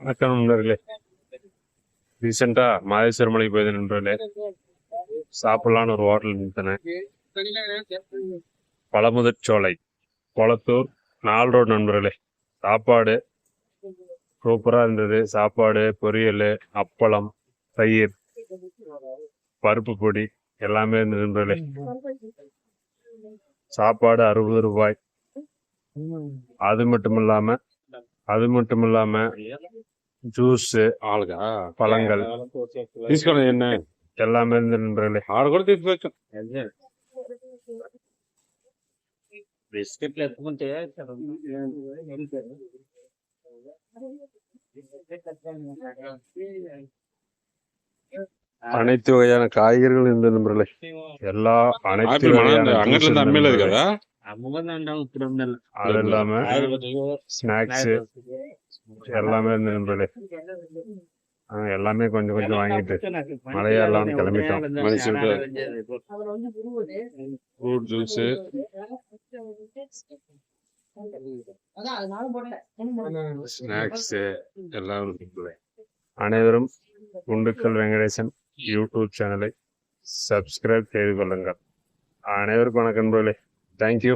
வணக்கம் நண்பர்களே. ரீசெண்டாக மாதேஸ்வர மலைக்கு போயிருந்தேன் நண்பர்களே. சாப்பிடலான்னு ஒரு ஹோட்டல் நிறுத்தினேன். பழமுதிர்ச்சோலை கொளத்தூர் நாலு ரோடு நண்பர்களே. சாப்பாடு சூப்பராக இருந்தது. சாப்பாடு பொரியல் அப்பளம் தயிர் பருப்பு பொடி எல்லாமே இருந்தது நண்பர்களே. சாப்பாடு அறுபது ரூபாய். அது மட்டும் இல்லாமல் அது மட்டும் இல்லாம ஜூஸ் ఆలుగా பழங்கள் తీసుకోండి ఎన్న எல்லாமே இருந்தது நண்பர்களே ఆడ కూడా తీసుకోవచ్చు బిస్కెట్లు ఎత్తుకుంటే அனைத்து வகையான காய்கறிகள் இருந்தது நண்பர்களே எல்லா அனைத்து ఆపిల్ మన வகையான juice அது இல்லாம ஸ்நாக்ஸ் எல்லாமே இருந்து நண்பர்களே எல்லாமே கொஞ்சம் கொஞ்சம் வாங்கிட்டு மழையா எல்லாம் கிளம்பிட்டோம். ஜூஸ் ஸ்நாக்ஸ் எல்லாம் அனைவரும் குண்டுக்கல் வெங்கடேசன் யூடியூப் சேனலை சப்ஸ்கிரைப் செய்து கொள்ளுங்கள். அனைவருக்கும் வணக்கம் நண்பர்களே. தேங்க்யூ